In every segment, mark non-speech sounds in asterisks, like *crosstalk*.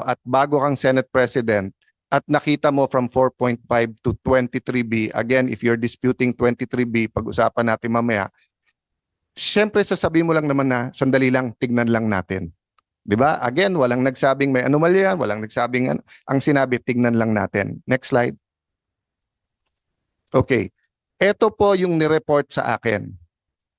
at bago kang Senate President at nakita mo from 4.5 to 23B, again, if you're disputing 23B, pag-usapan natin mamaya, syempre sasabihin mo lang naman na sandali lang, tignan lang natin. 'Di ba? Again, walang nagsabing may anomalya, walang nagsabing ano, ang sinabi tignan lang natin. Next slide. Okay. Ito po yung ni-report sa akin.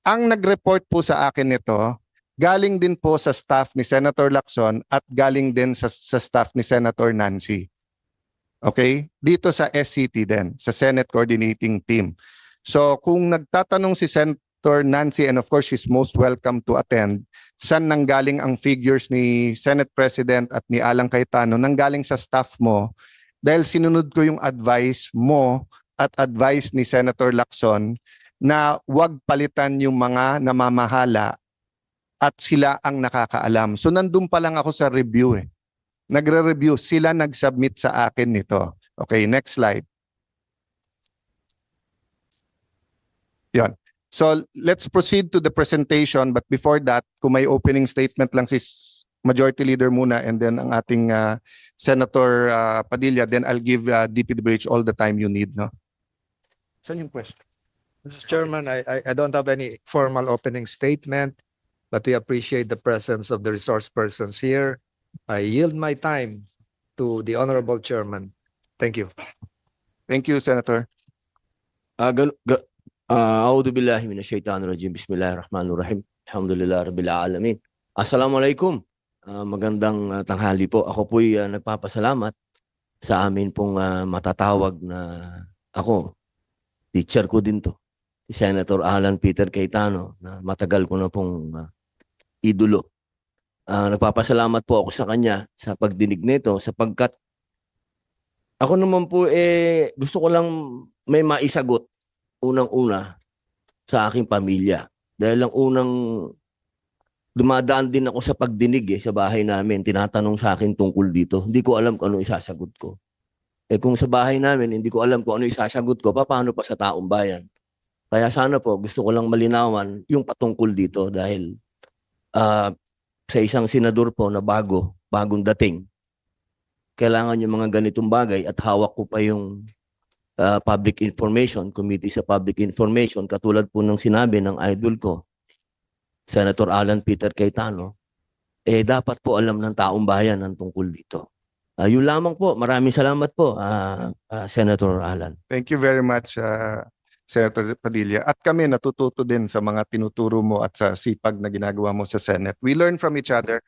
Ang nag-report po sa akin nito, galing din po sa staff ni Senator Lacson at galing din sa, sa staff ni Senator Nancy. Okay? Dito sa SCT din, sa Senate Coordinating Team. So kung nagtatanong si Senator Nancy, and of course she's most welcome to attend, saan nanggaling ang figures ni Senate President at ni Alang Cayetano, nanggaling sa staff mo, dahil sinunod ko yung advice mo at advice ni Senator Lacson na wag palitan yung mga namamahala at sila ang nakakaalam. So nandun pa lang ako sa review eh. Nagre-review, sila nag-submit sa akin nito. Okay, next slide. Yan. So let's proceed to the presentation but before that, kung may opening statement lang si Majority Leader muna and then ang ating uh, Senator uh, Padilla, then I'll give uh, DPWH all the time you need, no? Saan yung question? Mr. Chairman, I, I don't have any formal opening statement, but we appreciate the presence of the resource persons here. I yield my time to the Honorable Chairman. Thank you. Thank you, Senator. Ah, gal- ga- ah, A'udhu billahi minash shaitanir rajim. Bismillahirrahmanirrahim. Alhamdulillah rabbil alamin. Assalamualaikum. Ah, magandang tanghali po. Ako po'y ah, nagpapasalamat sa amin pong matatawag na ako. Teacher ko din to. Senator Alan Peter Cayetano na matagal ko na pong ah, idolo. Ah, nagpapasalamat po ako sa kanya sa pagdinig nito sapagkat ako naman po eh gusto ko lang may maisagot unang-una sa aking pamilya. Dahil ang unang dumadaan din ako sa pagdinig eh, sa bahay namin. Tinatanong sa akin tungkol dito. Hindi ko alam kung ano isasagot ko. Eh kung sa bahay namin, hindi ko alam kung ano isasagot ko, paano pa sa taong bayan? Kaya sana po, gusto ko lang malinawan yung patungkol dito dahil ah, sa isang senador po na bago, bagong dating, kailangan yung mga ganitong bagay at hawak ko pa yung uh, public information, committee sa public information, katulad po ng sinabi ng idol ko, Senator Alan Peter Cayetano, eh dapat po alam ng taong bayan ang tungkol dito. Ah, yun lamang po. Maraming salamat po, ah, ah, Senator Alan. Thank you very much, uh, Senator Padilla. At kami natututo din sa mga tinuturo mo at sa sipag na ginagawa mo sa Senate. We learn from each other.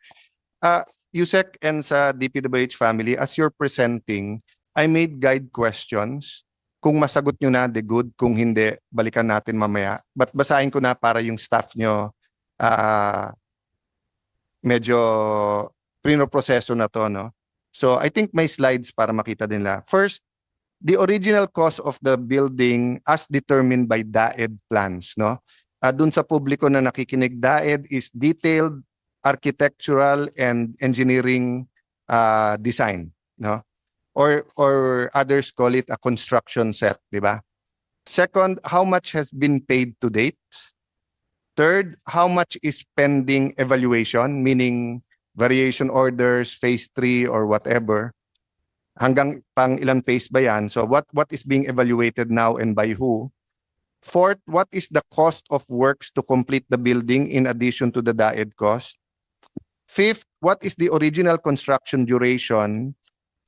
Uh, Yusek and sa DPWH family, as you're presenting, I made guide questions. Kung masagot nyo na, the good. Kung hindi, balikan natin mamaya. But basahin ko na para yung staff nyo uh, medyo prinoproseso na to, no? So I think may slides para makita din nila. First, the original cost of the building as determined by DAED plans, no? Uh, dun sa publiko na nakikinig, DAED is detailed architectural and engineering uh, design, no? Or or others call it a construction set, di ba? Second, how much has been paid to date? Third, how much is pending evaluation, meaning variation orders, phase 3 or whatever? Hanggang pang ilang phase ba yan? So what what is being evaluated now and by who? Fourth, what is the cost of works to complete the building in addition to the DAED cost? Fifth, what is the original construction duration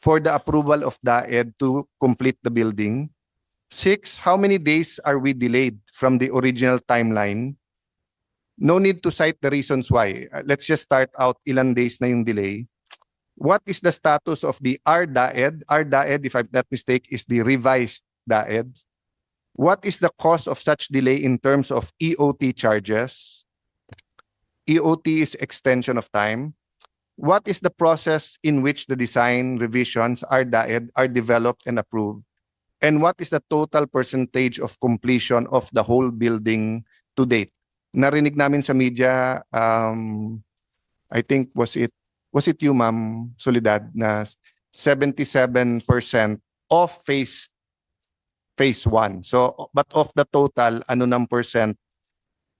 for the approval of DAED to complete the building? Six, how many days are we delayed from the original timeline? No need to cite the reasons why. Uh, Let's just start out ilan days na yung delay. What is the status of the RDAED? RDAED, if I'm not mistake, is the revised DAED. What is the cost of such delay in terms of EOT charges? EOT is extension of time. What is the process in which the design revisions are DAED are developed and approved? And what is the total percentage of completion of the whole building to date? Narinig namin sa media, um, I think was it was it you, Ma'am Solidad, na 77% of phase phase 1. So, but of the total, ano ng percent?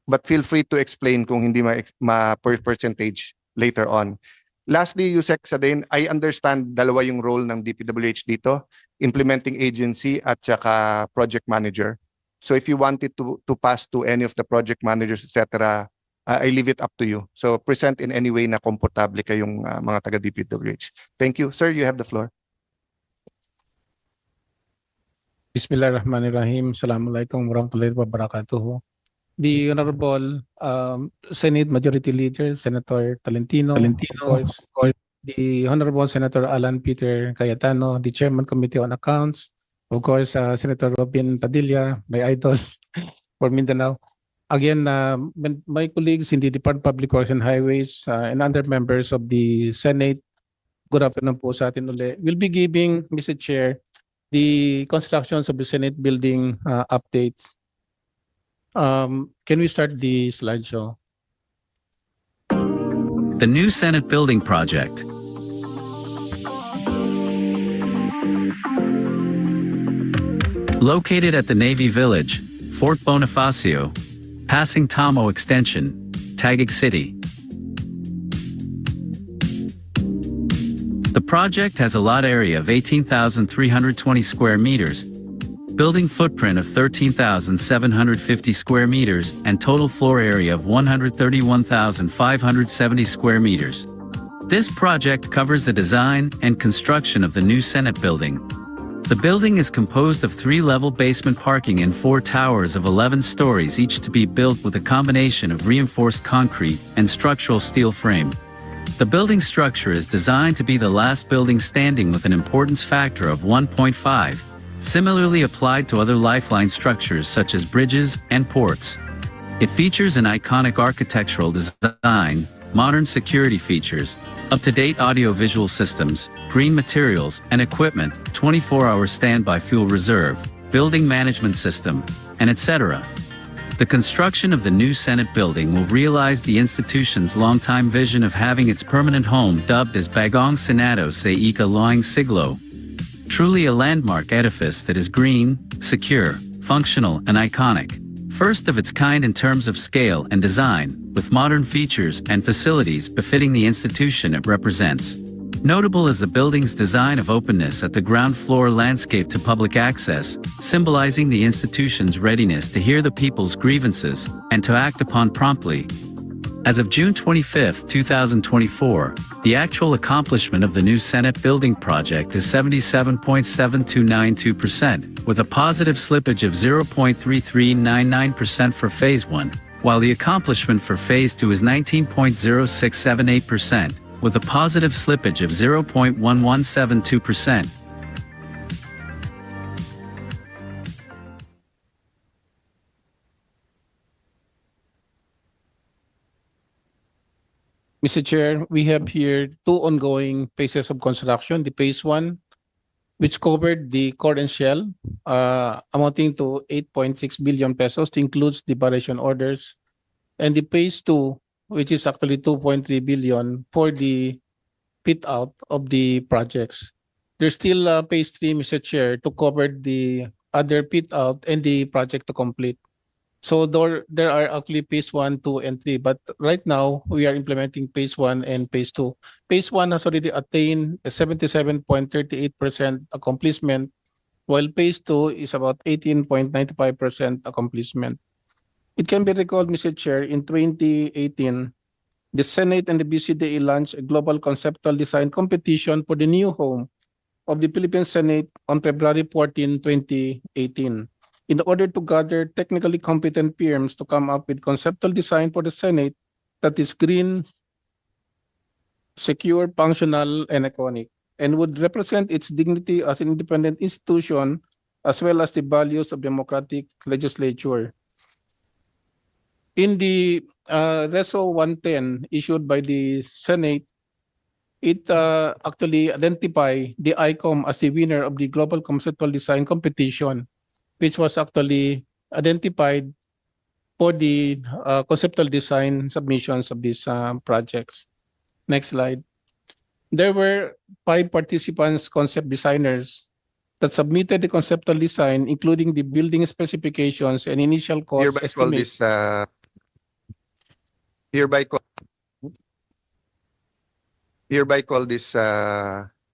But feel free to explain kung hindi ma, ma per percentage later on. Lastly, Yusek Sadin, I understand dalawa yung role ng DPWH dito, implementing agency at saka project manager. So if you wanted to to pass to any of the project managers, etc., uh, I leave it up to you. So present in any way na komportable kayong uh, mga taga DPWH. Thank you. Sir, you have the floor. Bismillahirrahmanirrahim. Assalamualaikum warahmatullahi wabarakatuh. The Honorable um, Senate Majority Leader, Senator Tolentino, Tolentino, of course, of course, the Honorable Senator Alan Peter Cayetano, the Chairman Committee on Accounts, of course, uh, Senator Robin Padilla, my idol *laughs* for Mindanao. Again, uh, my- colleagues in the Department of Public Works and Highways uh, and other members of the Senate, good afternoon po sa atin uli. We'll be giving, Mr. Chair, the constructions of the Senate building uh, updates. Um, can we start the slideshow? The new Senate Building Project. Located at the Navy Village, Fort Bonifacio, passing Tomo Extension, Taguig City. The project has a lot area of 18,320 square meters, building footprint of 13,750 square meters, and total floor area of 131,570 square meters. This project covers the design and construction of the new Senate building. The building is composed of three-level basement parking and four towers of 11 stories each to be built with a combination of reinforced concrete and structural steel frame. The building structure is designed to be the last building standing with an importance factor of 1.5, similarly applied to other lifeline structures such as bridges and ports. It features an iconic architectural design, modern security features, up-to-date audio-visual systems, green materials and equipment, 24-hour standby fuel reserve, building management system, and etc. The construction of the new Senate building will realize the institution's longtime vision of having its permanent home dubbed as Bagong Senado sa Ika Siglo, truly a landmark edifice that is green, secure, functional, and iconic. First of its kind in terms of scale and design, with modern features and facilities befitting the institution it represents. Notable is the building's design of openness at the ground floor landscape to public access, symbolizing the institution's readiness to hear the people's grievances and to act upon promptly, as of June 25, 2024, the actual accomplishment of the new Senate building project is 77.7292%, with a positive slippage of 0.3399% for Phase 1, while the accomplishment for Phase 2 is 19.0678%, with a positive slippage of 0.1172%. Mr. Chair, we have here two ongoing phases of construction. The phase one, which covered the core and shell, uh, amounting to 8.6 billion pesos, includes the variation orders. And the phase two, which is actually 2.3 billion for the fit out of the projects. There's still uh, phase three, Mr. Chair, to cover the other fit out and the project to complete. So there, there are actually phase one, two, and three, but right now we are implementing phase one and phase two. Phase one has already attained a seventy-seven point thirty-eight percent accomplishment, while phase two is about eighteen point ninety-five percent accomplishment. It can be recalled, Mr. Chair, in twenty eighteen, the Senate and the BCDA launched a global conceptual design competition for the new home of the Philippine Senate on February 14, 2018 in order to gather technically competent firms to come up with conceptual design for the Senate that is green, secure, functional, and iconic, and would represent its dignity as an independent institution as well as the values of democratic legislature. In the uh, Reso 110 issued by the Senate, it uh, actually identified the ICOM as the winner of the Global Conceptual Design Competition which was actually identified for the uh, conceptual design submissions of these uh, projects. Next slide. There were five participants, concept designers, that submitted the conceptual design, including the building specifications and initial cost Hereby call this, uh, hereby call hereby call this uh,